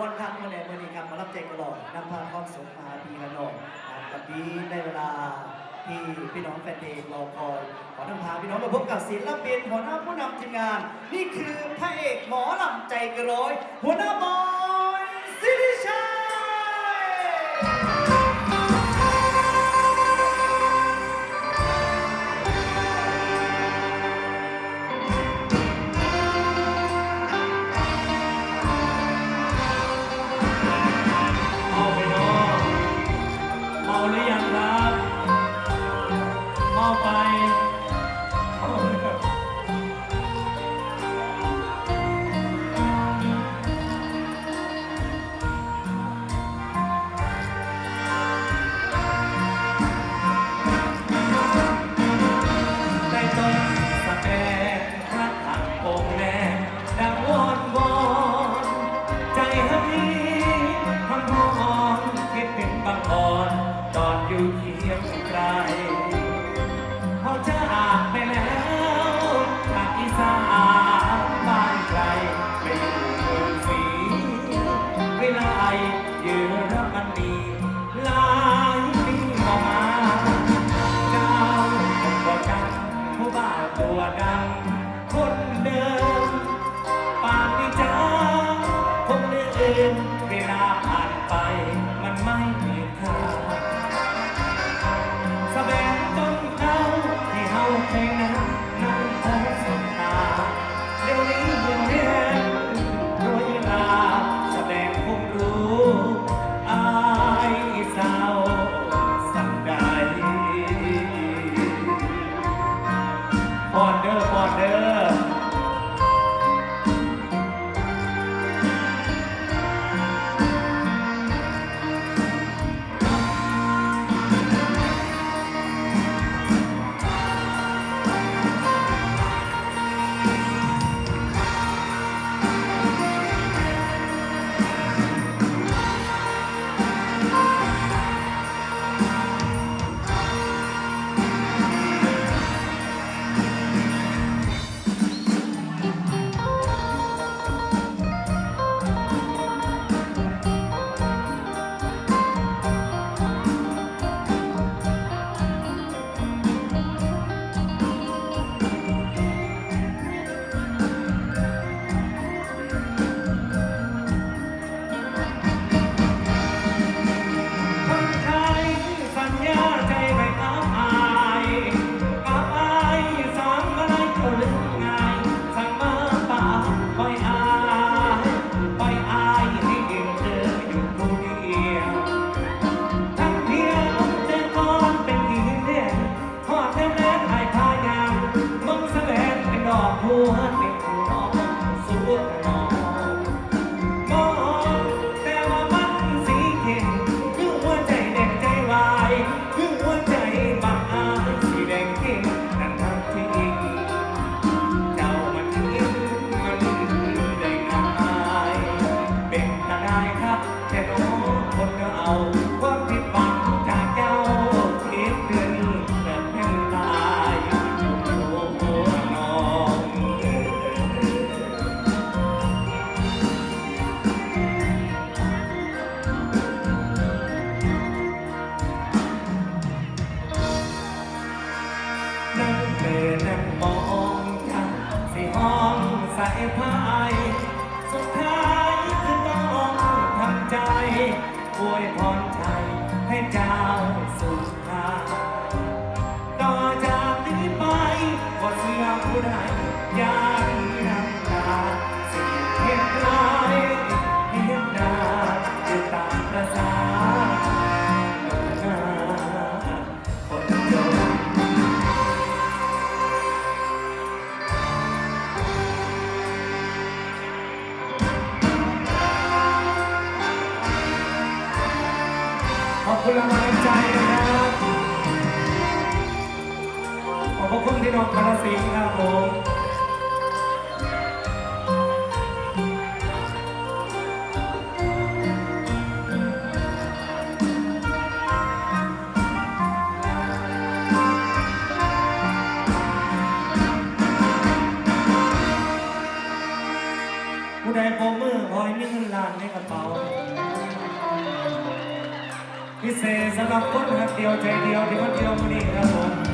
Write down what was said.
ม่วนคำคะแนนวันนี้ครับมารับใจกระหลอดนำพาความสุขมาพีกันหลอดวันนี้ได้เวลาที่พี่น้องแฟนเพลงรอคอยขอนำพาพี่น้องมาพบกับศิลปินหัวหน้าผู้นำทีมงาน นี่คือพระเอกหมอลำใจกระร้อยหัวหน้าบอ นั่งเดินนั่งมองจังสิห้องใส่พายสุดท้ายคือต้องทำใจอวยพรใจให้เจ้าสุขภาพ คุละไม้ใจนะครับ ขอบคุณที่น้องพารสิงห์ครับผม พิเศษสำหรับคนหักเดียวใจเดียวที่มาเดียวมันนี้ครับผม